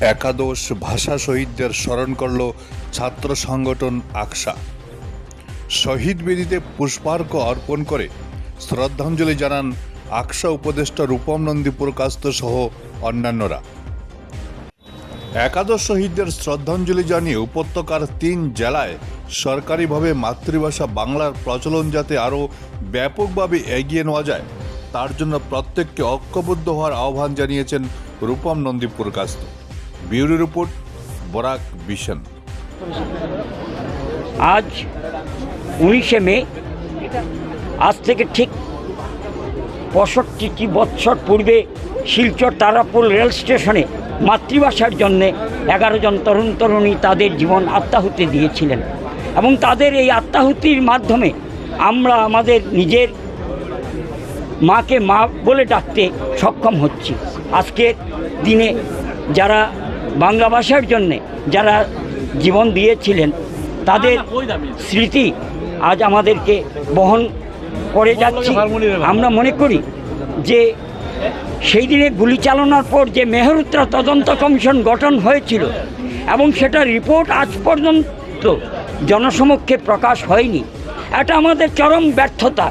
একাদশ ভাষা শহীদদের স্মরণ করল ছাত্র সংগঠন আকসা। শহীদ বেদিতে পুষ্পার্ঘ অর্পণ করে শ্রদ্ধাঞ্জলি জানান আকসা উপদেষ্টা রূপম নন্দী প্রকাশত সহ অন্যান্যরা। একাদশ শহীদদের শ্রদ্ধাঞ্জলি জানিয়ে উপত্যকার তিন জেলায় সরকারিভাবে মাতৃভাষা বাংলার প্রচলন যাতে আরও ব্যাপকভাবে এগিয়ে নেওয়া যায়, তার জন্য প্রত্যেককে ঐক্যবদ্ধ হওয়ার আহ্বান জানিয়েছেন রূপম নন্দী প্রকাশত বিউরো রিপোর্ট, বরাক বিশন আজ উনিশে মে, আজ থেকে ঠিক পঁয়ষট্টিটি বৎসর পূর্বে শিলচর তারাপুর রেল স্টেশনে মাতৃভাষার জন্যে এগারো জন তরুণ তরুণী তাদের জীবন আত্মাহুতি দিয়েছিলেন। এবং তাদের এই আত্মাহুতির মাধ্যমে আমরা আমাদের নিজের মাকে মা বলে ডাকতে সক্ষম হচ্ছি। আজকের দিনে যারা বাংলা ভাষার জন্যে যারা জীবন দিয়েছিলেন তাদের স্মৃতি আজ আমাদেরকে বহন করে যাচ্ছে। আমরা মনে করি যে সেই দিনে গুলি চালানোর পর যে মেহরুত্রা তদন্ত কমিশন গঠন হয়েছিল এবং সেটা রিপোর্ট আজ পর্যন্ত জনসমক্ষে প্রকাশ হয়নি এটা আমাদের চরম ব্যর্থতা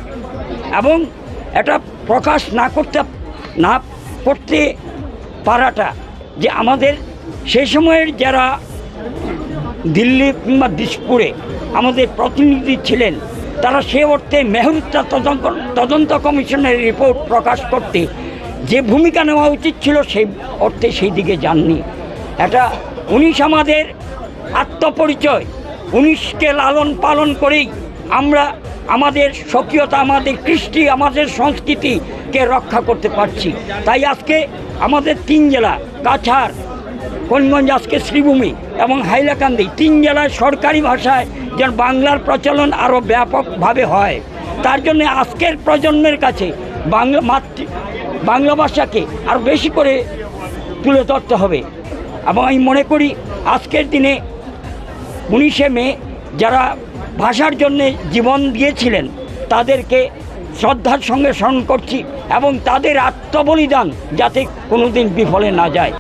এবং এটা প্রকাশ না করতে না করতে পারাটা যে আমাদের সেই সময়ের যারা দিল্লি কিংবা দিসপুরে আমাদের প্রতিনিধি ছিলেন, তারা সে অর্থে মেহরুত্তা তদন্ত তদন্ত কমিশনের রিপোর্ট প্রকাশ করতে যে ভূমিকা নেওয়া উচিত ছিল সেই অর্থে সেই দিকে যাননি। এটা উনিশ আমাদের আত্মপরিচয়, উনিশকে লালন পালন করেই আমরা আমাদের স্বকীয়তা, আমাদের কৃষ্টি, আমাদের সংস্কৃতিকে রক্ষা করতে পারছি। তাই আজকে আমাদের তিন জেলা, কাছাড় করিমগঞ্জ আজকে শ্রীভূমি এবং হাইলাকান্দি, তিন জেলায় সরকারি ভাষায় যেন বাংলার প্রচলন আরও ব্যাপকভাবে হয়। তার জন্য আজকের প্রজন্মের কাছে বাংলা মাতৃ, বাংলা ভাষাকে আরও বেশি করে তুলে ধরতে হবে। এবং আমি মনে করি আজকের দিনে উনিশে মে যারা ভাষার জন্য জীবন দিয়েছিলেন, তাদেরকে শ্রদ্ধার সঙ্গে স্মরণ করছি এবং তাদের আত্মবলিদান যাতে কোনোদিন বিফলে না যায়।